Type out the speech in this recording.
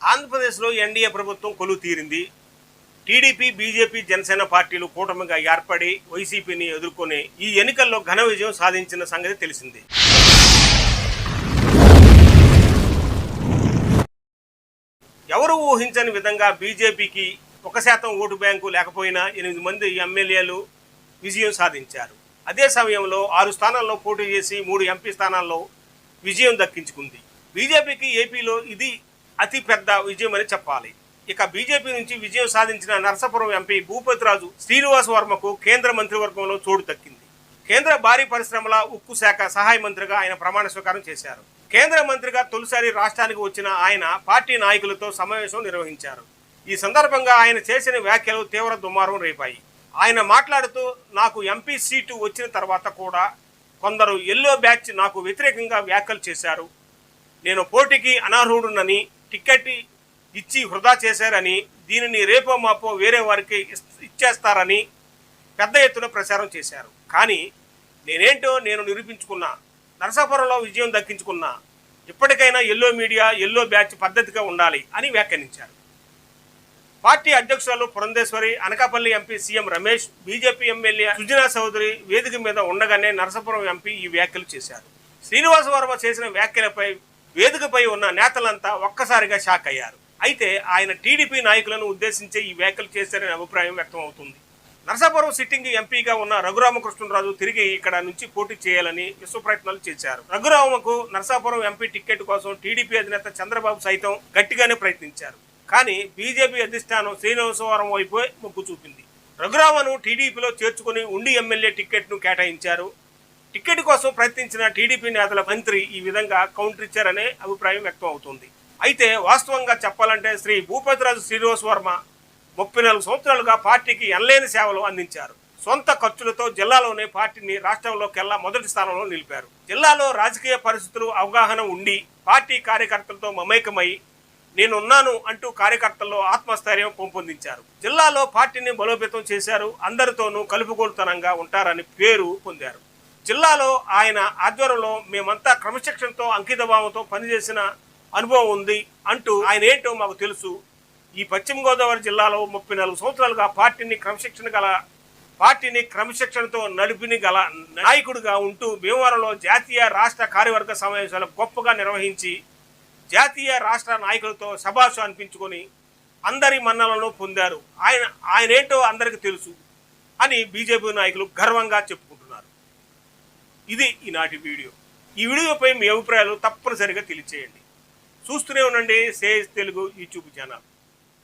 ఆంధ్రప్రదేశ్లో ఎన్డీఏ ప్రభుత్వం కొలువు తీరింది టీడీపీ బీజేపీ జనసేన పార్టీలు కూటమిగా ఏర్పడి వైసీపీని ఎదుర్కొని ఈ ఎన్నికల్లో ఘన విజయం సాధించిన సంగతి తెలిసిందే. ఎవరు ఊహించని విధంగా బీజేపీకి ఒక శాతం ఓటు బ్యాంకు లేకపోయినా ఎనిమిది మంది ఎమ్మెల్యేలు విజయం సాధించారు. అదే సమయంలో ఆరు స్థానాల్లో పోటీ చేసి మూడు ఎంపీ స్థానాల్లో విజయం దక్కించుకుంది. బీజేపీకి ఏపీలో ఇది అతి పెద్ద విజయం అని చెప్పాలి. ఇక బీజేపీ నుంచి విజయం సాధించిన నరసాపురం ఎంపీ భూపతిరాజు శ్రీనివాస్ వర్మకు కేంద్ర మంత్రివర్గంలో చోటు దక్కింది. కేంద్ర భారీ పరిశ్రమల ఉక్కు శాఖ సహాయ మంత్రిగా ఆయన ప్రమాణ స్వీకారం చేశారు. కేంద్ర మంత్రిగా తొలిసారి రాష్ట్రానికి వచ్చిన ఆయన పార్టీ నాయకులతో సమావేశం నిర్వహించారు. ఈ సందర్భంగా ఆయన చేసిన వ్యాఖ్యలు తీవ్ర దుమారం రేపాయి. ఆయన మాట్లాడుతూ నాకు ఎంపీ సీటు వచ్చిన తర్వాత కూడా కొందరు ఎల్లో బ్యాచ్ నాకు వ్యతిరేకంగా వ్యాఖ్యలు చేశారు. నేను పోటీకి అనర్హుడునని టికెట్ ఇచ్చి వృధా చేశారని దీనిని రేపో మాపో వేరే వారికి ఇస్- ఇచ్చేస్తారని పెద్ద ఎత్తున ప్రచారం చేశారు. కానీ నేనేంటో నేను నిరూపించుకున్నా నరసాపురంలో విజయం దక్కించుకున్నా ఇప్పటికైనా ఎల్లో మీడియా ఎల్లో బ్యాచ్ పద్ధతిగా ఉండాలి అని వ్యాఖ్యానించారు. పార్టీ అధ్యక్షురాలు Purandeswari Anakapalli MP CM Ramesh BJP MLA Sujana Chowdary వేదిక మీద ఉండగానే నరసాపురం ఎంపీ ఈ వ్యాఖ్యలు చేశారు. శ్రీనివాస వర్మ చేసిన వ్యాఖ్యలపై వేదికపై ఉన్న నేతలంతా ఒక్కసారిగా షాక్ అయ్యారు. అయితే ఆయన టీడీపీ నాయకులను ఉద్దేశించే ఈ వ్యాఖ్యలు చేశారనే అభిప్రాయం వ్యక్తం అవుతుంది నరసాపురం సిట్టింగ్ ఎంపీగా ఉన్న రఘురామకృష్ణరాజు తిరిగి ఇక్కడ నుంచి పోటీ చేయాలని విశ్వ ప్రయత్నాలు చేశారు. రఘురామకు నరసాపురం ఎంపీ టికెట్ కోసం టీడీపీ అధినేత చంద్రబాబు సైతం గట్టిగానే ప్రయత్నించారు. కానీ బీజేపీ అధిష్టానం శ్రీనివాసవరం వైపు మొగ్గు చూపింది. రఘురామను టీడీపీలో చేర్చుకుని ఉండి ఎమ్మెల్యే టికెట్ను కేటాయించారు. టికెట్ కోసం ప్రయత్నించిన టీడీపీ నేతల మంత్రి ఈ విధంగా కౌంటర్ ఇచ్చారనే అభిప్రాయం వ్యక్తం అవుతుంది. అయితే వాస్తవంగా చెప్పాలంటే శ్రీ భూపతిరాజు శ్రీనివాస్ వర్మ ముప్పై నాలుగు సంవత్సరాలుగా పార్టీకి ఎనలేని సేవలు అందించారు. సొంత ఖర్చులతో జిల్లాలోనే పార్టీని రాష్ట్రంలోకెల్లా మొదటి స్థానంలో నిలిపారు. జిల్లాలో రాజకీయ పరిస్థితులు అవగాహన ఉండి పార్టీ కార్యకర్తలతో మమేకమై నేనున్నాను అంటూ కార్యకర్తల్లో ఆత్మస్థైర్యం పెంపొందించారు. జిల్లాలో పార్టీని బలోపేతం చేశారు. అందరితోనూ కలుపుగోలుతనంగా ఉంటారని పేరు పొందారు. జిల్లాలో ఆయన ఆధ్వర్యంలో మేమంతా క్రమశిక్షణతో అంకితభావంతో పనిచేసిన అనుభవం ఉంది అంటూ ఆయన ఏంటో మాకు తెలుసు. ఈ పశ్చిమ గోదావరి జిల్లాలో ముప్పై నాలుగు సంవత్సరాలుగా పార్టీని క్రమశిక్షణ గల పార్టీని క్రమశిక్షణతో నడిపిని గల నాయకుడిగా ఉంటూ భీమవరంలో జాతీయ రాష్ట్ర కార్యవర్గ సమావేశాలు గొప్పగా నిర్వహించి జాతీయ రాష్ట్ర నాయకులతో శబాషు అనిపించుకొని అందరి మన్నలను పొందారు. ఆయన ఆయన ఏంటో అందరికీ తెలుసు అని బీజేపీ నాయకులు గర్వంగా చెప్పుకుంటున్నారు. ఇది ఈనాటి వీడియో. ఈ వీడియోపై మీ అభిప్రాయాలు తప్పనిసరిగా తెలియచేయండి. చూస్తూనే ఉండండి సేజ్ తెలుగు యూట్యూబ్ ఛానల్.